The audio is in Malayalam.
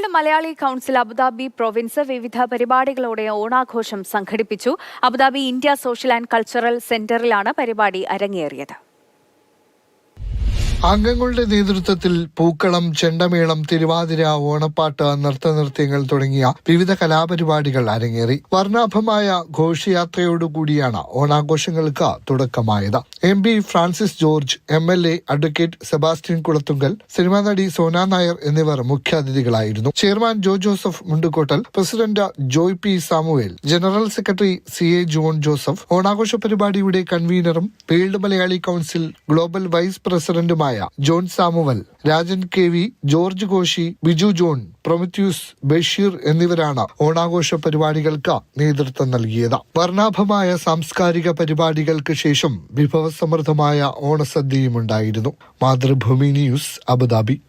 World Malayali council Abu Dhabi province വിവിധ പരിപാടികളോടെ ഓണാഘോഷം സംഘടിപ്പിച്ചു. Abu Dhabi India social and cultural സെന്ററിലാണ് പരിപാടി അരങ്ങേറിയത്. അംഗങ്ങളുടെ നേതൃത്വത്തിൽ പൂക്കളം ചെണ്ടമേളം തിരുവാതിര ഓണപ്പാട്ട് നൃത്തനൃത്യങ്ങൾ തുടങ്ങിയ വിവിധ കലാപരിപാടികൾ അരങ്ങേറി. വർണാഭമായ ഘോഷയാത്രയോടുകൂടിയാണ് ഓണാഘോഷങ്ങൾക്ക് തുടക്കമായത്. M P Francis George M L A advocate Sebastian Kulathungal cinema നടി സോന നായർ എന്നിവർ മുഖ്യാതിഥികളായിരുന്നു. Chairman Jo Joseph Mundukottal president Joy P Samuel general secretary C A John Joseph ഓണാഘോഷ പരിപാടിയുടെ കൺവീനറും world Malayali council global vice പ്രസിഡന്റുമായ ജോൺ സാമുവൽ രാജൻ കെ വി ജോർജ് കോശി ബിജു ജോൺ പ്രൊമത്യൂസ് ബഷീർ എന്നിവരാണ് ഓണാഘോഷ പരിപാടികൾക്ക് നേതൃത്വം നൽകിയത്. വർണാഭമായ സാംസ്കാരിക പരിപാടികൾക്ക് ശേഷം വിഭവസമൃദ്ധമായ ഓണസദ്യയും ഉണ്ടായിരുന്നു മാതൃഭൂമി ന്യൂസ് അബുദാബി.